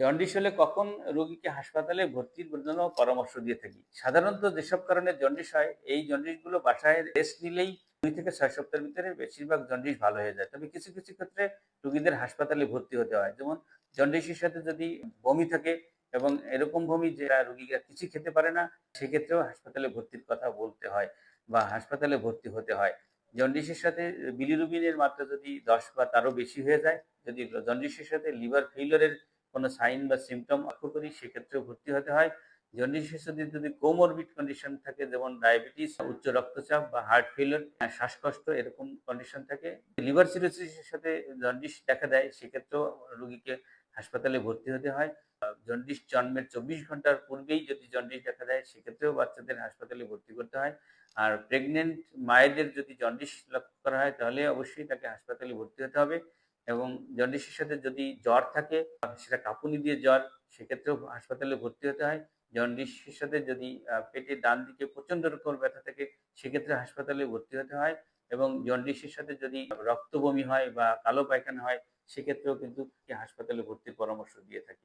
Jaundice হলে কখন রোগীকে হাসপাতালে ভর্তির জন্য পরামর্শ দিয়ে থাকি? সাধারণত যেসব কারণে জন্ডিস হয়, এই জন্ডিসগুলো বাসায় রেস্ট নিলেই দুই থেকে ছয় সপ্তাহের ভিতরে বেশিরভাগ জন্ডিস ভালো হয়ে যায়। তবে কিছু কিছু ক্ষেত্রে রোগীদের হাসপাতালে ভর্তি হতে হয়। যেমন জন্ডিসের সাথে যদি বমি থাকে এবং এরকম বমি যে রোগীরা কিছু খেতে পারে না, সেক্ষেত্রেও হাসপাতালে ভর্তির কথা বলতে হয় বা হাসপাতালে ভর্তি হতে হয়। জন্ডিসের সাথে বিলিরুবিনের মাত্রা যদি দশ বা তারও বেশি হয়ে যায়, যদি জন্ডিসের সাথে লিভার ফেইলরের কোনো সাইন বা সিমটম লক্ষ্য করি, সেক্ষেত্রেও ভর্তি হতে হয়। জন্ডিস সাথে যদি কোমরবিড কন্ডিশন থাকে, যেমন ডায়াবেটিস উচ্চ রক্তচাপ বা হার্ট ফেলিওর শ্বাসকষ্ট, এরকম কন্ডিশন থাকে লিভার সিরোসিসের সাথে জন্ডিস দেখা দেয়, সেক্ষেত্রেও রোগীকে হাসপাতালে ভর্তি হতে হয়। জন্ডিস জন্মের চব্বিশ ঘণ্টার পূর্বেই যদি জন্ডিস দেখা দেয়, সেক্ষেত্রেও বাচ্চাদের হাসপাতালে ভর্তি করতে হয়। আর প্রেগনেন্ট মায়েদের যদি জন্ডিস লক্ষ্য করা হয়, তাহলে অবশ্যই তাকে হাসপাতালে ভর্তি হতে হবে। এবং জন্ডিসের সাথে যদি জ্বর থাকে, সেটা কাঁপুনি দিয়ে জ্বর, সেক্ষেত্রেও হাসপাতালে ভর্তি হতে হয়। জন্ডিসের সাথে যদি পেটের ডান দিকে প্রচণ্ড রকম ব্যথা থাকে, সেক্ষেত্রে হাসপাতালে ভর্তি হতে হয় এবং জন্ডিসের সাথে যদি রক্ত বমি হয় বা কালো পায়খানা হয়, সেক্ষেত্রেও কিন্তু হাসপাতালে ভর্তির পরামর্শ দিয়ে থাকি।